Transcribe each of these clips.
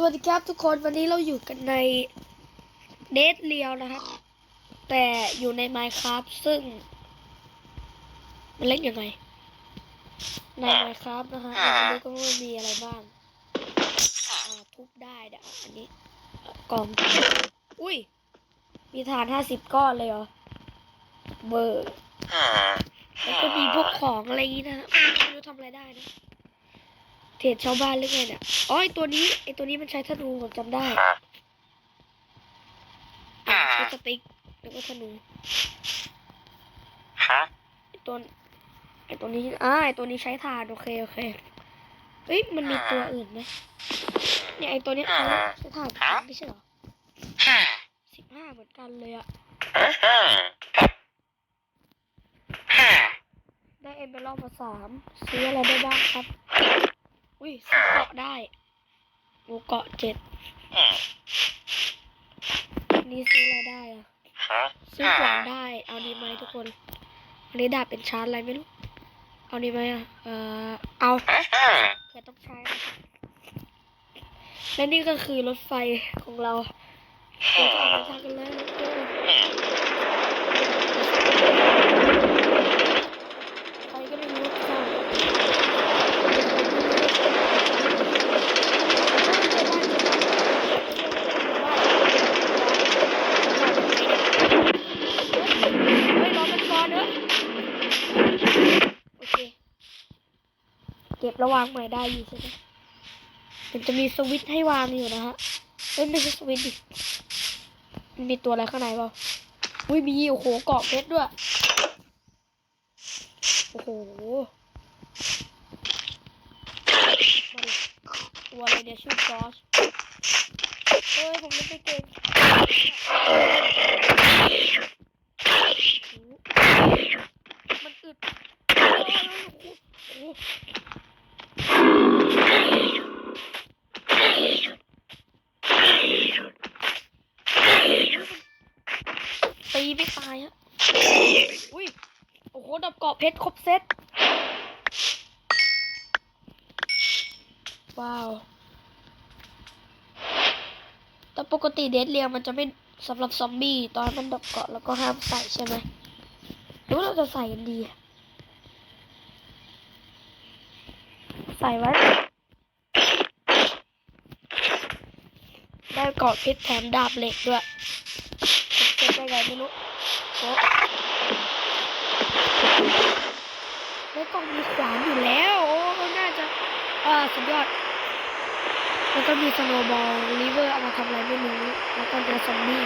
สวัสดีครับทุกคนวันนี้เราอยู่กันในเดทเรียวนะครับ แต่อยู่ใน Minecraft ซึ่ง มันเล่นยังไง ใน Minecraft นะฮะเราไม่รู้ก็ว่ามีอะไรบ้างอ่าทุบได้เดี๋ยวอันนี้กล่อง อุ้ย มีฐานห้าสิบก้อนเลยเหรอ เบอร์ แล้วก็มีพวกของอะไรอย่างนี้นะฮะไม่รู้ทำอะไรได้นะ เทรดชาวบ้านหรือไงเนี่ยอ๋อไอตัวนี้ไอตัวนี้มันใช้ธนูผมจำได้อะใช้สติ๊กแล้วก็ธนู Huh? ไอตัวไอตัวนี้อ่าไอตัวนี้ใช้ถ่านโอเคโอเคเฮ้ยมันมีตัวอื่นไหมเนี่ยไอตัวเนี้ยใช้ใช้ถ่านไม่ใช่เหรอสิบห้าเหมือนกันเลยอะได้เอ็มเบลล์มาสามซื้ออะไรได้บ้างครับ อุ้ยซื้อเกาะได้โอ้เกาะเจ็ดนี่ซื้ออะไรได้อะ Huh? ซื้อของได้ เอาดีไหมทุกคน อันนี้ดาบเป็นชาร์จอะไรไม่รู้ เอาดีไหมอะ เอ่อเอาเผื่อต้องใช้นะครับและนี่ก็คือรถไฟของเราเราจะออกเดินทางกันเลยใครก็ไม่รู้ค่ะเฮ้ยรอกันก่อนเนอะโอเค เก็บระวางใหม่ได้ อยู่ใช่ไหมมันจะมีสวิตช์ให้วางอยู่นะฮะเอ้ยไม่ใช่สวิตช์ดิมันมีตัวอะไรข้างในเปล่าอุ้ยมีโอ้โหเกาะเพชรด้วย โอ้โหมาดิตัวอะไรเนี่ยชื่อจอชเฮ้ยผมเล่ไม่เก่งมันอึดโอ้โห ตีไม่ตายอะอุ้ยโอ้โหดับเกาะเพชรครบเซตว้าวแต่ปกติเดทเรียงมันจะไม่สำหรับซอมบี้ตอนมันดับเกาะแล้วก็ห้ามใส่ใช่ไหมหรือว่าเราจะใส่กันดีอะใส่ไว้ได้เกาะเพชรแถมดาบเหล็กด้วยเก็บ ได้ไงไม่รู้โอ้แล้วกล่องมีขวานอยู่แล้ว โอ้เขาน่าจะอ่าสุดยอด แล้วก็มีสโนว์บอลลิเวอร์เอามาทำอะไรไม่รู้ แล้วก็เดอซอมบี้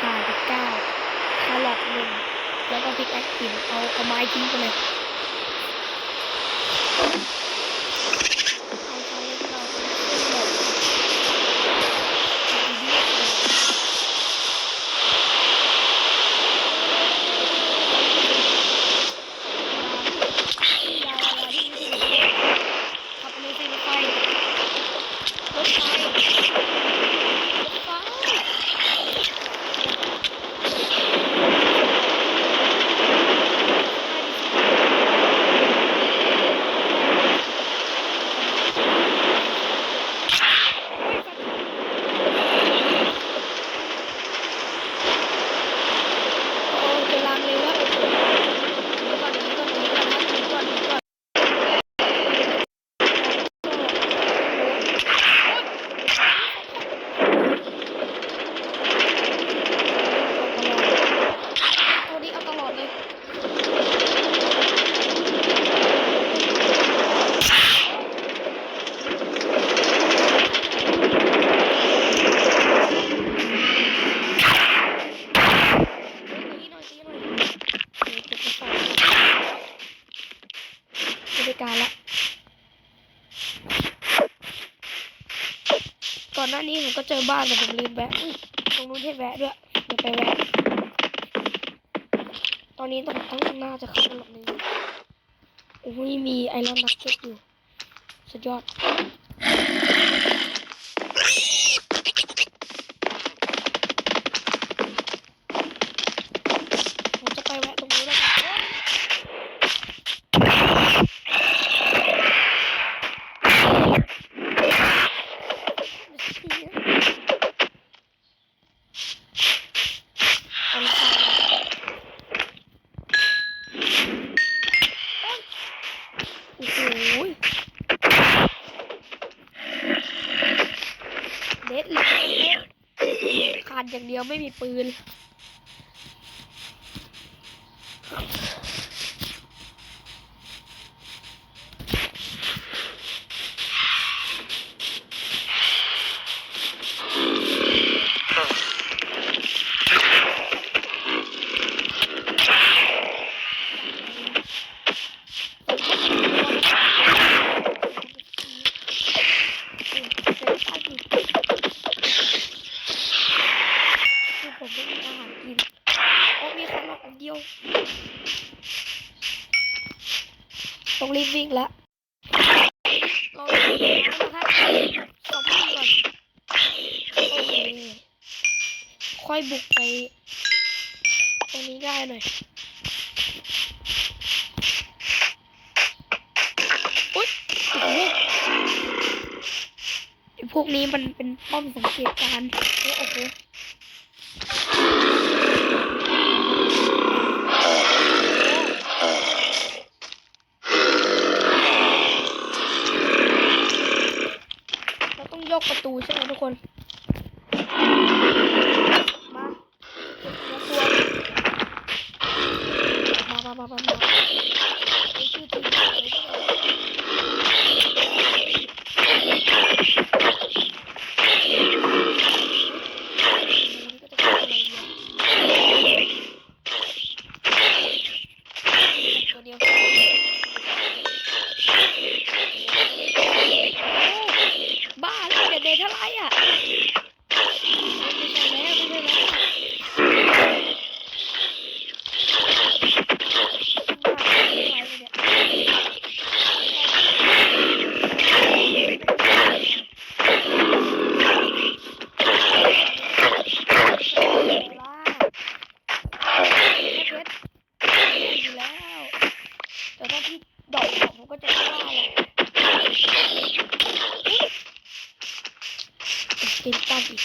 ผ่านไปเก้าคาร์ลอตหนึ่งแล้วก็พิกแอคหินเอาเอาไม้ทิ้งไปเลยเอาไปเลยเราเป็นเส้นแบบ ยาวอะไรที่นี่ขับไปเลยสิรถไฟรถไฟรถไฟโอ้จะลามเลยแล้วโอ้โหหนีก่อนหนีก่อนหนีก่อนนะหนีก่อนหนีก่อน ตัวนี้เอาตลอดเลย ตีหน่อยตีหน่อยเดี๋ยวเก็บไปใส่บริการละ ก่อนหน้านี้ผมก็เจอ บ้านแต่ผมลืมแวะตรงนู้นให้แวะด้วยเดี๋ยวไปแวะ ตอนนี้ต้องตั้งหน้าจะเข้าหลบนี้โอ้ยมีไอรอนนักเก็ตอยู่ สุดยอด ผมจะไปแวะตรงนี้แล้วกันาน อย่างเดียวไม่มีปืน คือผมไม่มีอาหารกิน โอ้มีแค่รอทอันเดียว ต้องรีบวิ่งแล้วเราเดี๋ยวนะครับซอมบี้ก่อนโอเค ค่อยบุกไปตรงนี้ได้หน่อยอุ๊ยไอพวกนี้มันเป็นป้อมสังเกตการณ์โอ้โหเราต้องยกประตูใช่ไหมทุกคน มาตัวมามามามามาไอ้ชื่อจริงเลยตัวเดียว บ้าแล้วเด็ดเด็ดเท่าไรอะไม่ใช่แล้วไม่ใช่แล้วบ้าอะไรเนี่ยล่าเพชรอยู่แล้ว แต่ถ้าพี่ดอกผมก็จะฆ่าแหลยกินตั้งอีก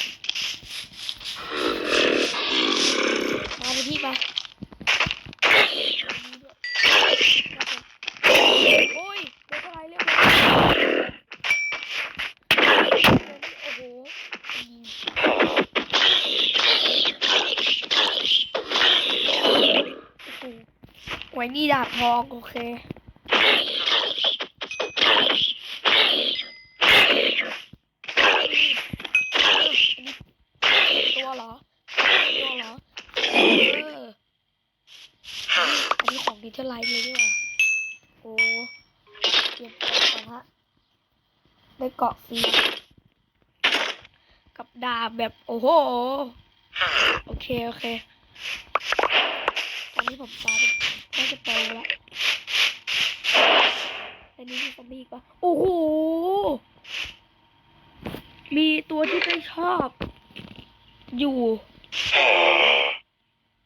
มาไปที่ไปโอ้ยเดี๋ยวเท่าไรเรียบร้อยโอ้โหยิงโอ้โห ไว้นี่ดาบทองโอเค ตัวเหรอ ตัวเหรอ เออ อันนี้ของดิจิทัลไลท์เลยดีกว่าโอ้เปลี่ยนเกาะก่อนฮะได้เกาะฟรีกับดาบแบบ โอ้โห โอเค โอเค ตอนนี้ผมตายน่าจะโตแล้วอันนี้มีซอมบี้อีกปะโอ้โห มีตัวที่ไม่ชอบ อยู่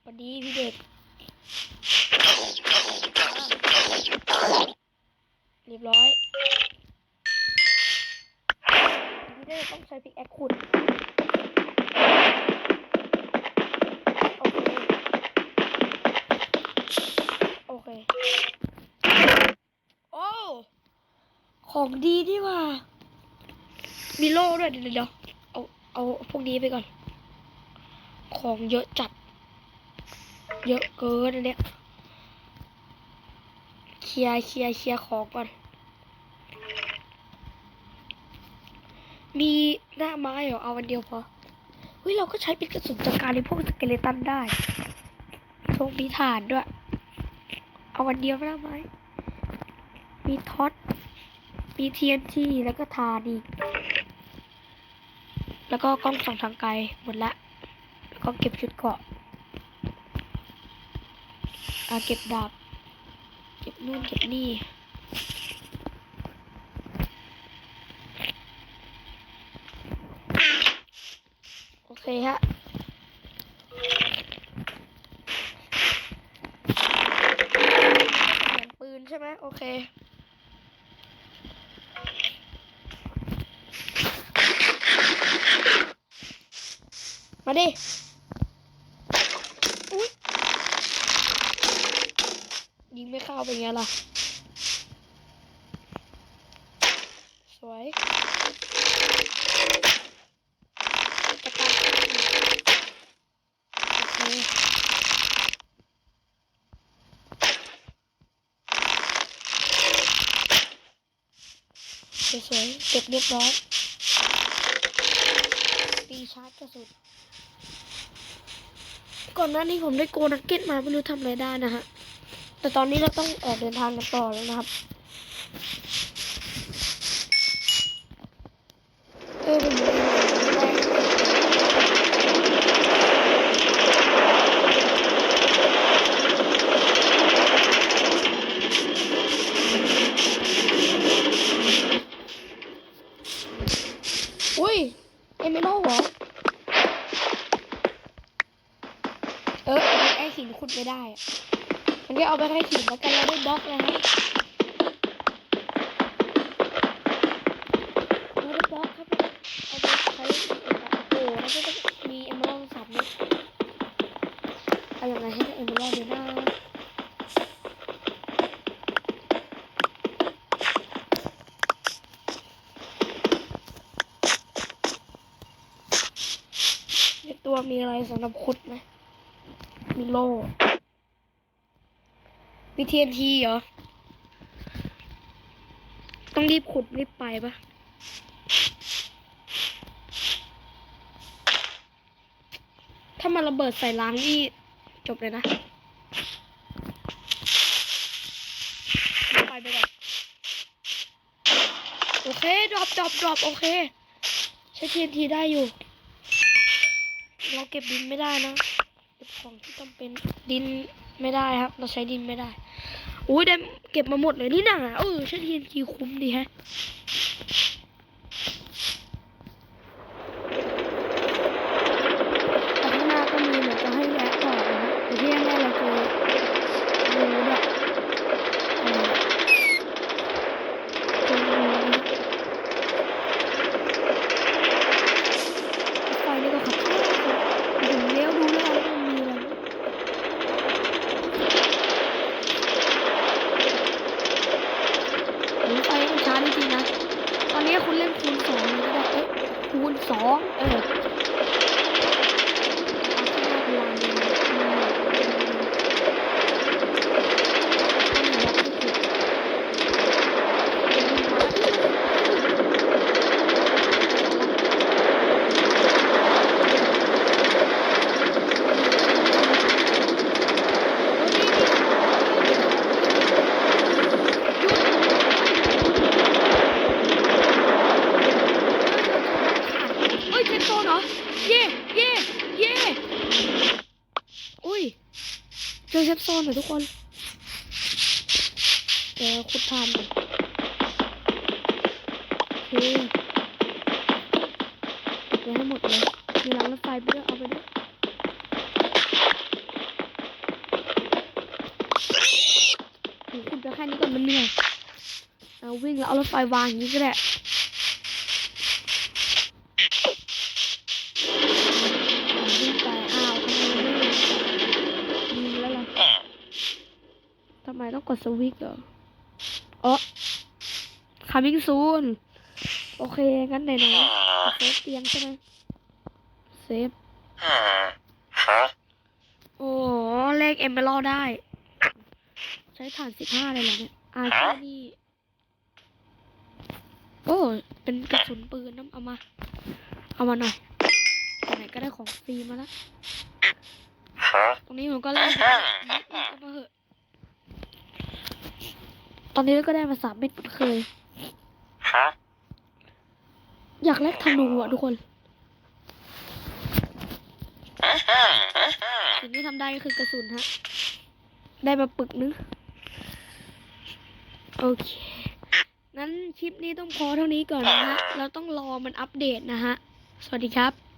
วันนี้พี่เด็กเรียบร้อยพี่เด็กต้องใช้พิกแอคขุด ของดีดีว่า มีโล่ด้วยเดี๋ยวเดี๋ยวเอาเอาพวกนี้ไปก่อน ของเยอะจัด เยอะเกินอันเนี้ยเคลียร์เคลียร์เคลียร์ของก่อน มีหน้าไม้เหรอเอาวันเดียวพอเฮ้ยเราก็ใช้เป็นกระสุนจัดการในพวกสเกเลตันได้ทงมีฐานด้วย เอาวันเดียวไม่ได้มีท็อต มี TNT แล้วก็ทานอีก แล้วก็กล้องส่องทางไกลหมดละแล้วก็เก็บชุดเกาะอาเก็บดาบ เก็บนู่นเก็บนี่ โอเคฮะ มาดิยิงไม่เข้าเป็นไงล่ะ สวยสวยเก็บเรียบร้อย ตีชาร์จกระสุด ก่อนหน้านี้ผมได้โกนักเก็ตมาไม่รู้ทำอะไรได้นะฮะ แต่ตอนนี้เราต้องออกเดินทางกันต่อแล้วนะครับ เออผมลืมอุ้ย เอเมโนเหรอ เอออไอ้หินขุดไม่ได้มันก็เอาไปให้หินแล้วกันเราได้บล็อกแล้วนะเราได้บล็อกครับเอาไปใช้โอ้โหแล้วก็ต้องมีเอมอรัลด์สามเม็ดเอาอย่างไรให้เอมอรัลด์เดี๋ยวหน้าในตัวมีอะไรสำหรับขุดไหม มีโล่มี TNT เหรอ ต้องรีบขุดรีบไปปะถ้ามันระเบิดใส่ล้างนี่จบเลยนะ ไปไปก่อนโอเค ดรอปดรอปดรอปโอเค ใช้ TNT ได้อยู่ เราเก็บดินไม่ได้นะ เก็บของที่ต้องเป็นดินไม่ได้ครับ เราใช้ดินไม่ได้ อุ้ยได้เก็บมาหมดเลยนี่นะเออใช้ทีนทีคุ้มดีแฮะแต่ข้างหน้าก็มีเหมือนจะให้แวะต่อนะแต่ที่แน่ๆเราเจองูด้วยเออเจองูนะไฟนี่ก็ขับถึงเลี้ยวดูแล้วกันว่ามันมีอะไร หรือไฟมันช้าจริงๆนะ ตอนนี้คุณเล่นคูณสองเลยก็ได้เอ๊ะคูณสองเออเอาขึ้นมาพลังเลยเฮ้ยเทปโซนเหรอ เย่เย่เย่อุ้ย เจ แต่ทุกคน เดี๋ยวขุดทานก่อนโอเคเก็บไว้ให้หมดเลย มีรางรถไฟไปด้วยเอาไปด้วยโหขุดไปแค่นี้ก่อนมันเหนื่อยเอาวิ่งแล้วเอารถไฟวางอย่างนี้ก็ได้ ทำไมต้องกดสวิตช์เหรออ๋อ coming soon โอเค งั้นไหนๆเซฟเตียงใช่ไหมเซฟโอ้เลขเอมเบลได้ ใช้ฐานสิบห้าเลยเหรอเนี่ยอาชีพนี่โอ้ เป็นกระสุนปืนน้ำเอามา เอามาหน่อยไหนๆก็ได้ของฟรีมาแล้วต รงนี้ผมก็เล่นเอามาเหอะตอนนี้ก็ได้มาสามเม็ดเหมือนเคยอยากแลกธนูอะทุกคนสิ่งที่ทำได้ก็คือกระสุนฮะ ได้มาปึกนึง โอเคงั้นคลิปนี้ต้องพอเท่านี้ก่อนนะฮะ เราต้องรอมันอัปเดตนะฮะ สวัสดีครับ